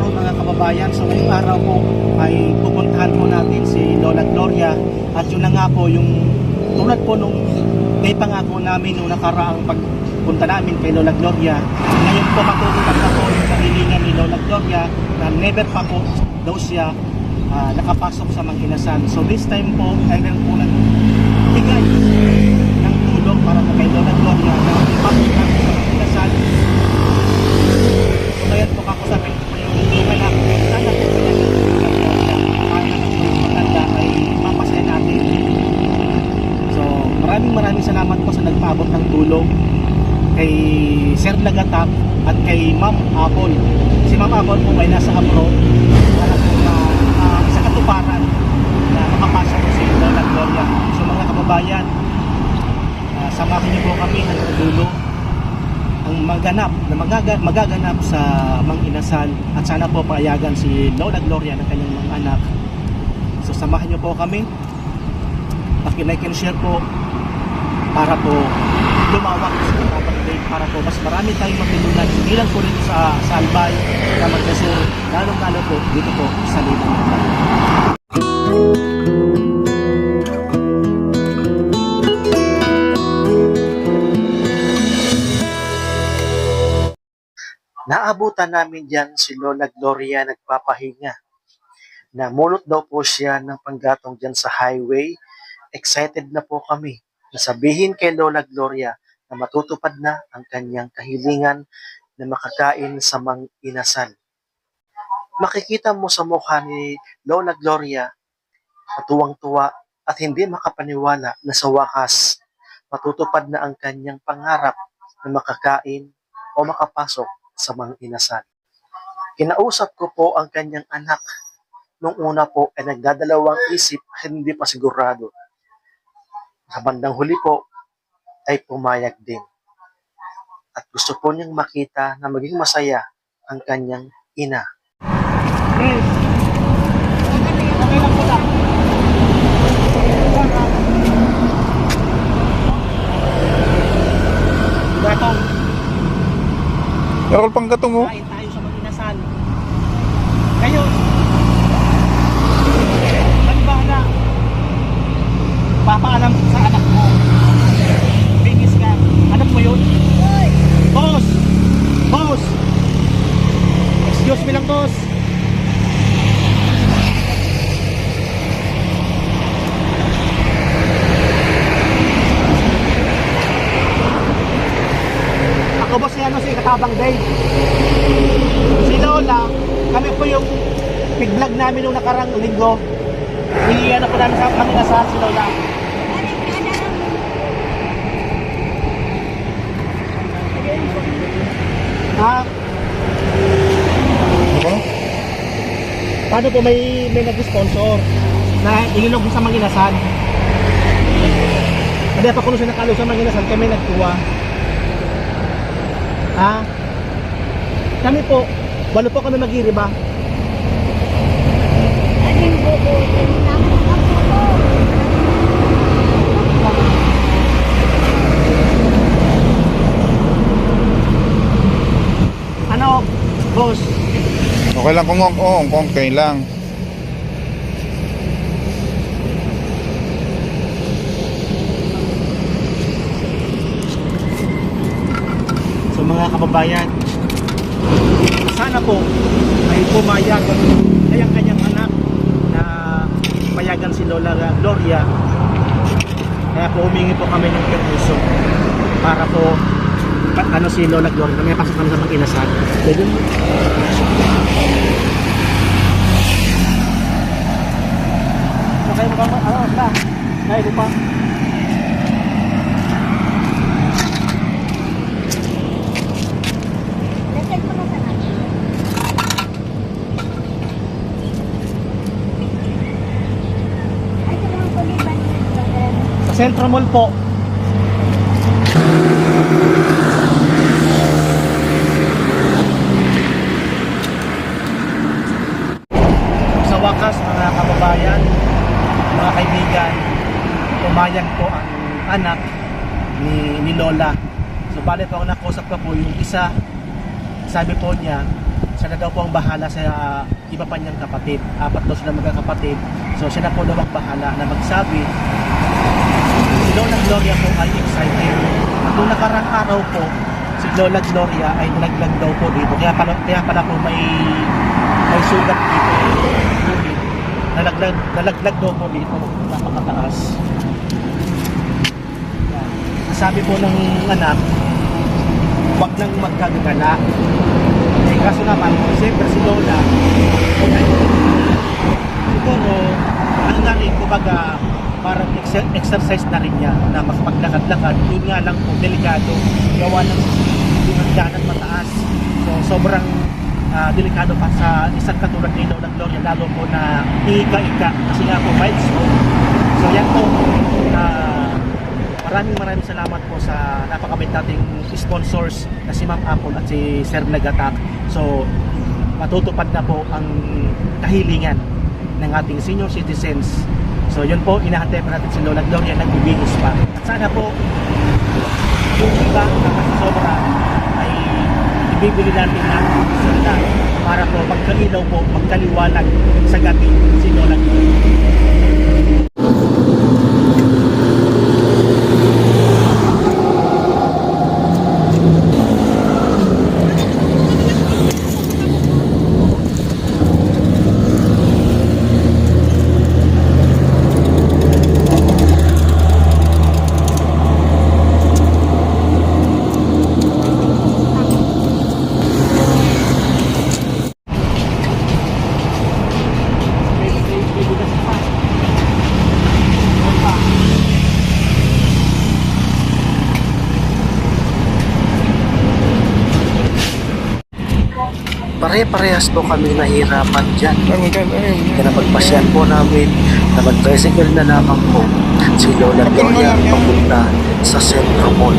araw mga kababayan. So ngayong araw po ay pupuntahan po natin si Lola Gloria at yun na nga po yung tulad po nung may pangako namin nung nakaraang pagpunta namin kay Lola Gloria. Ngayon po matutupad na po yung kahilingan ni Lola Gloria na never pa po daw siya ah, nakapasok sa Manginasal. So this time po ay meron po nagbigay ng tulong para po kay Lola Gloria na namin sa Manginasal So ngayon po kakusapin ko po yung yung anak ko. Sana po kaya yung maganda ay mapasaya natin. So maraming salamat po sa nagpaabot ng tulong kay Sir Lagatap at kay Ma'am Apple. Si Ma'am Apple po ay nasa abroad para po na ah, sa katuparan na makapasok po si Lola Gloria. So mga kababayan, ah, samahan niyo po kami hanggang dulo ang maganap na magaga, magaganap sa Mang Inasal at sana po payagan si Lola Gloria ng kanyang mga anak. So samahan niyo po kami. Paki-like and share po para po lumawak sa kapatid para po mas marami tayong matulungan hindi lang po rin sa, sa Albay na Magdasur lalong lalo po dito po sa Libang. Naabutan namin dyan si Lola Gloria nagpapahinga. Namulot daw po siya ng panggatong dyan sa highway. Excited na po kami sabihin kay Lola Gloria na matutupad na ang kanyang kahilingan na makakain sa mang inasal. Makikita mo sa mukha ni Lola Gloria matuwang-tuwa at hindi makapaniwala na sa wakas matutupad na ang kanyang pangarap na makakain o makapasok sa mang inasal. Kinausap ko po ang kanyang anak. Nung una po ay nagdadalawang isip hindi pa sigurado. Sa bandang huli po ay pumayag din. At gusto po niyang makita na maging masaya ang kanyang ina. Lang. Gatong. Yakol pang gatong oh. Tayo sa mag-inasal. Ngayon, Papaalam sa anak mo. Bingis ka. Anak mo yun? Boss! Boss! Excuse me lang, boss. Ako boss si ano si Katabang Day. Si Lola, kami po yung pig-vlog namin nung nakarang linggo. Iyan po namin sa kanila sa si Lola. Ha? Ano? Paano po may may nag-sponsor na ililog sa Manginasan? Hindi pa kuno siya nakalo sa Manginasan kami nagtuwa. Ha? Kami po, walo po kami mag-iriba. Ano, boss? Okay lang kung oh, kung okay lang. So mga kababayan, sana po ay pumayag ay ang kanyang anak na payagan si Lola Gloria. Kaya po humingi po kami ng permiso para po ano si Lola Gloria may pasok kami sa mga inasal. Pwede mo? Okay mo ba? Ano? Na? Kaya mo pa? Sa Centro Mall po. Sa wakas, mga kababayan, mga kaibigan, pumayag po ang anak ni, ni Lola. So bali po ako nakusap ko po yung isa, sabi po niya, siya na daw po ang bahala sa ah, iba pa niyang kapatid. Apat daw sila magkakapatid. So siya na po daw ang bahala na magsabi. Si Lola Gloria po ay excited. At nung nakarang araw po, si Lola Gloria ay nalaglag daw po dito. Kaya pala, kaya pala po may may sugat dito. Nalaglag, nalaglag daw po dito. Napakataas. Sabi po ng anak, wag nang magkagagala. Eh, kaso naman, siyempre si Lola, okay, siguro, ano na rin, kumbaga, parang ex- exercise na rin niya na makapaglakad-lakad. Yun nga lang po, delikado. Gawa ng yung hagdanan mataas. So, sobrang ah, delikado pa sa isang katulad ni Lola Gloria, lalo po na ika-ika. Kasi nga po, stroke. So, yan po, ah, maraming maraming salamat po sa napakabait nating sponsors na si Ma'am Apple at si Sir Nagatak. So, matutupad na po ang kahilingan ng ating senior citizens. So, yun po, inahantay pa natin si Lola Gloria nagbibigos pa. At sana po, yung iba na sobra ay ibibili natin na sila para po magkailaw po, magkaliwanag sa gabi si Lola Gloria. Pare-parehas po kami nahirapan dyan. Kaya napagpasyan po namin na mag-tricycle na lamang po si Lola Gloria papunta sa Centro Mall.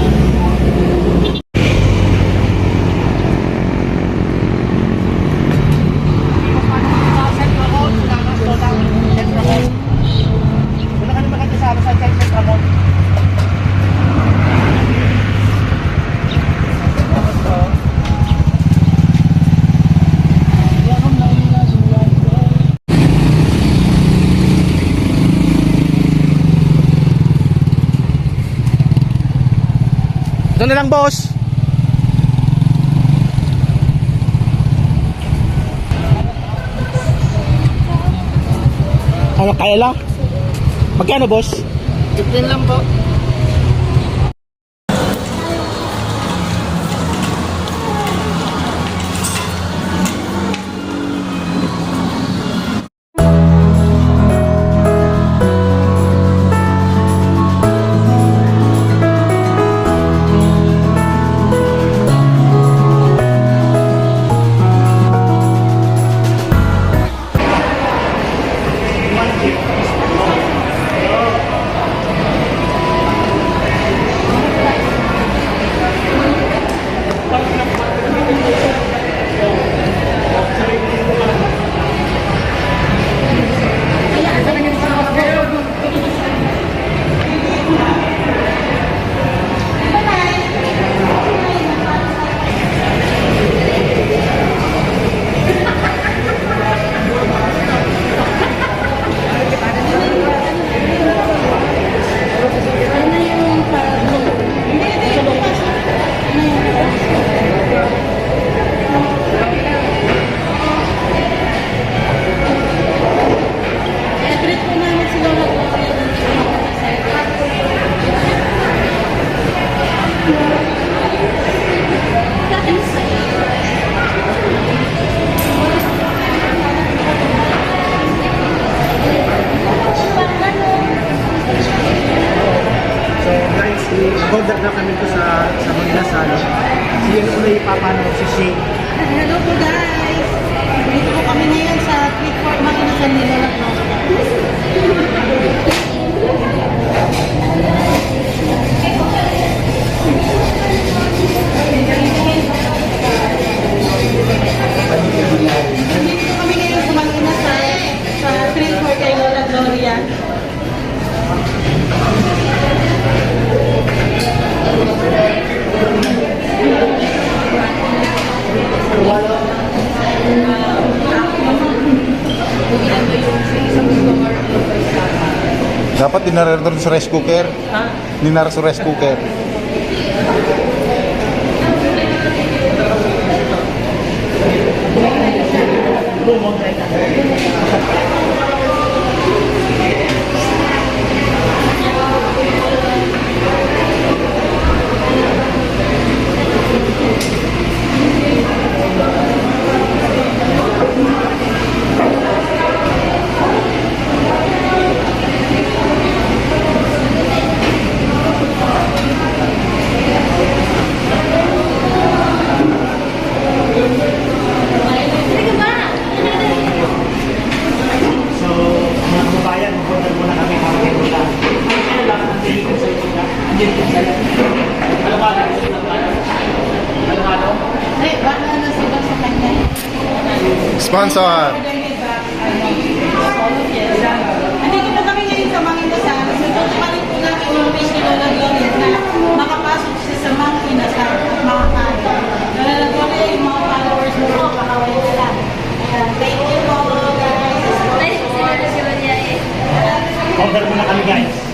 Na lang, boss. Ano, kaya lang? Magkano, boss? 15 lang po. Dapat dinara doon sa rice cooker. Ha? Dinara sa rice cooker. So, Sponsor. Andito po kami ngayon sa. So, tutupanin po natin yung wish ni Lola Gloria na makapasok siya sa mga inasal at makakain. Lola Gloria, yung mga followers mo po, pakaway ka lang. Thank you po, guys. Order muna kami guys.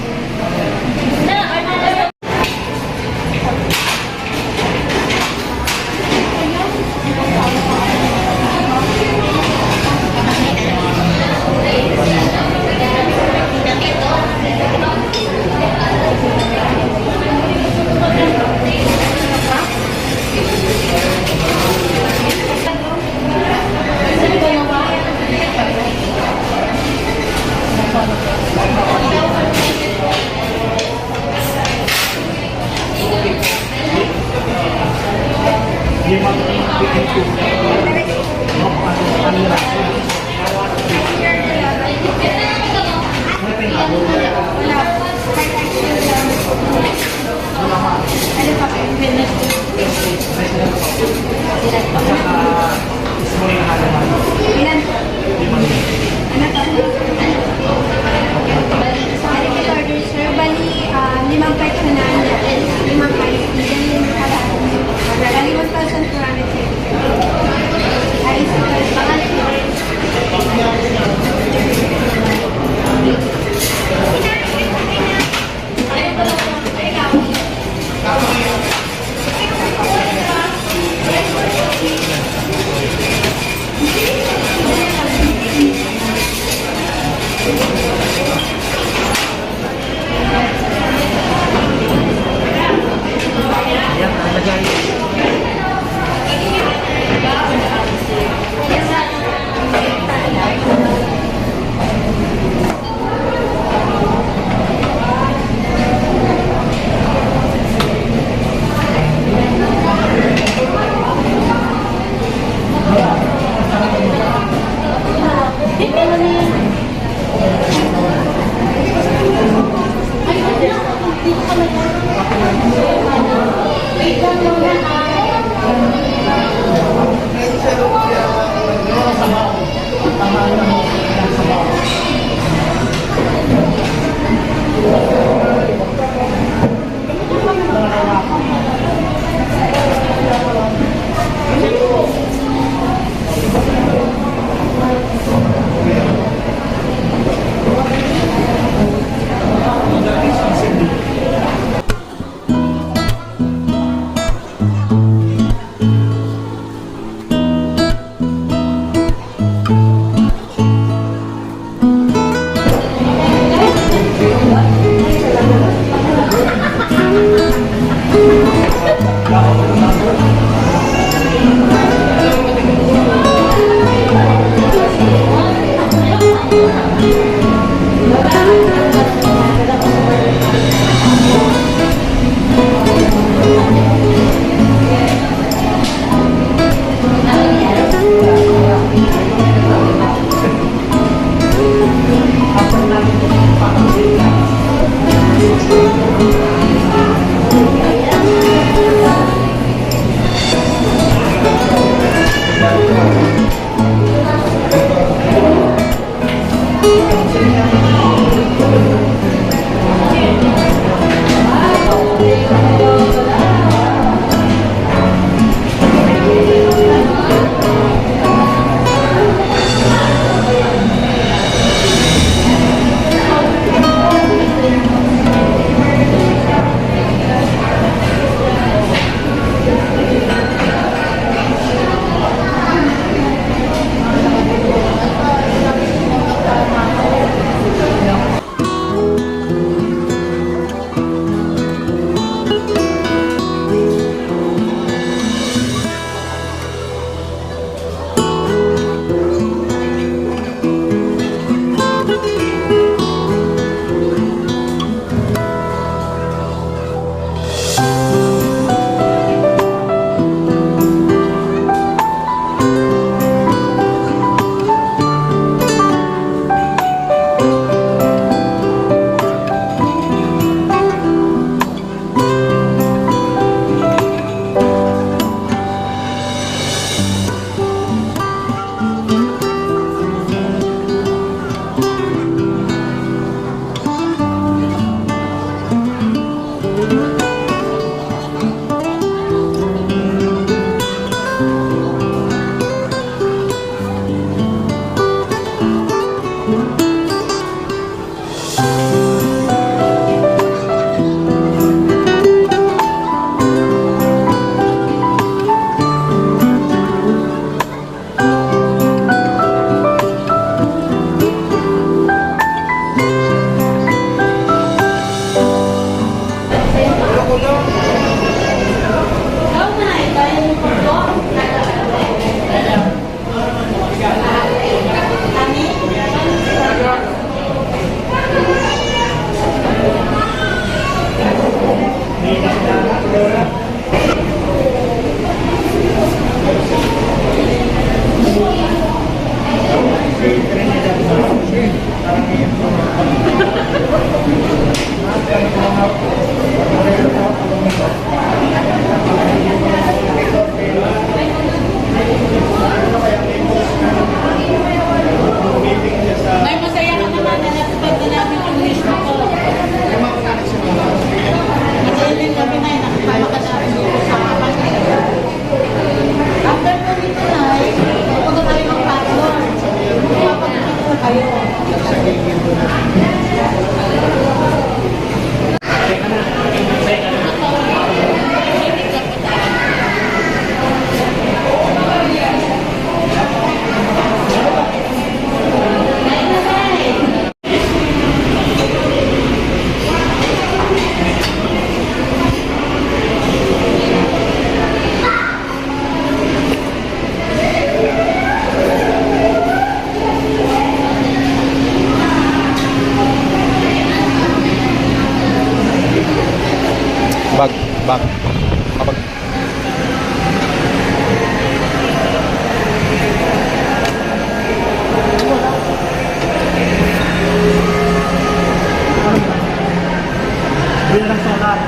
ng solar.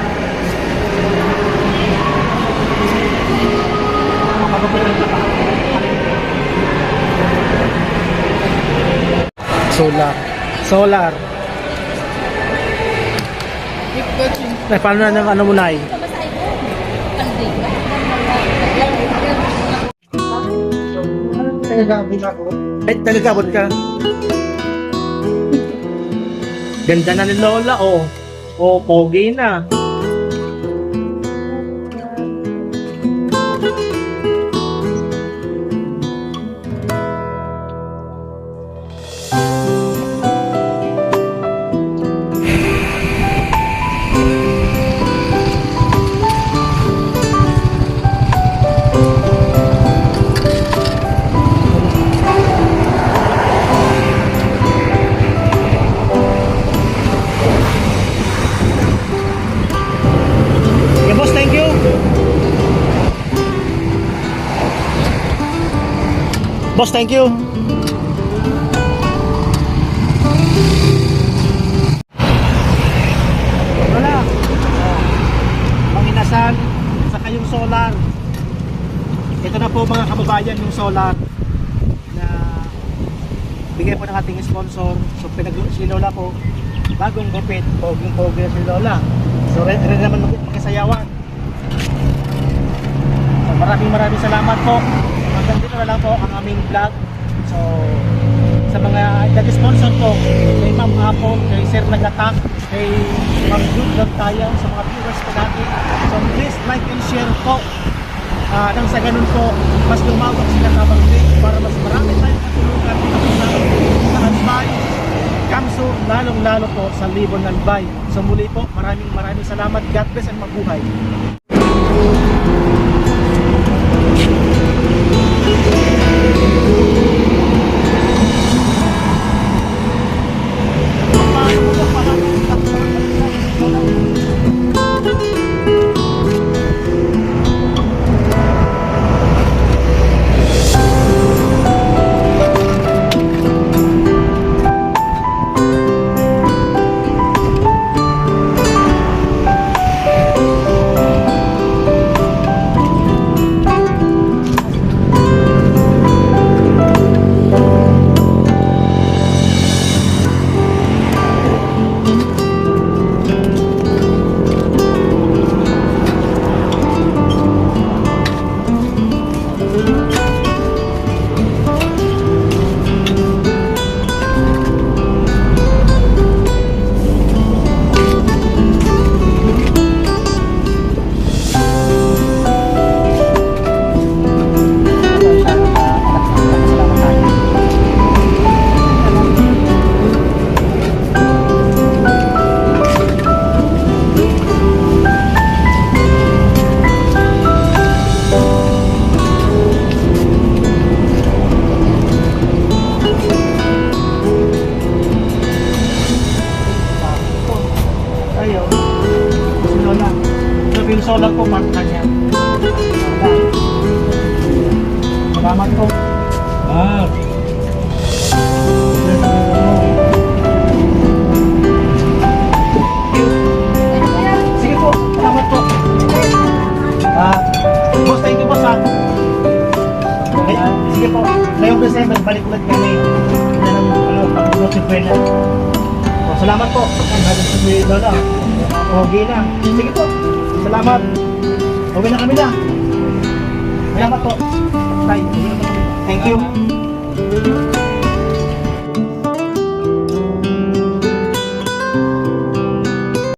Solar. Solar. Eh, paano na ng ano mo na eh? Nagagabin ako. Eh, nagagabot ka. Ganda na ni Lola, oh. Oh, pogi na. Boss, thank you. Wala. Panginasan, saka yung solar. Ito na po mga kababayan yung solar na bigay po ng ating sponsor. So pinag si Lola po, bagong gupit, poging pogi si Lola. So rin, rin naman magkasayawan. So maraming maraming salamat po. Hanggang dito na lang po ang aming vlog. So sa mga nag-sponsor po, kay Ma'am Apple, kay Sir Nagatak, kay Ma'am Love tayo, sa mga viewers po natin. So please like and share po. Ah, nang sa ganun po, mas lumawak sila sa bangli para mas marami tayong katulungan sa Albay, Kamso, lalong-lalo po sa Libon Albay. So muli po, maraming maraming salamat. God bless and mabuhay. Yung solar ko, part kanya. Salamat po. Ah. Sige po, salamat po. Ah, boss, thank you boss ha. Okay, sige po. Ngayong December, balik ulit kami. Yan ang ano, pag-promote pwede. Oh, salamat po. Ang sa si Lola. Okay na. Sige po. Salamat. Okay na kami na. Salamat po. Bye. Thank you.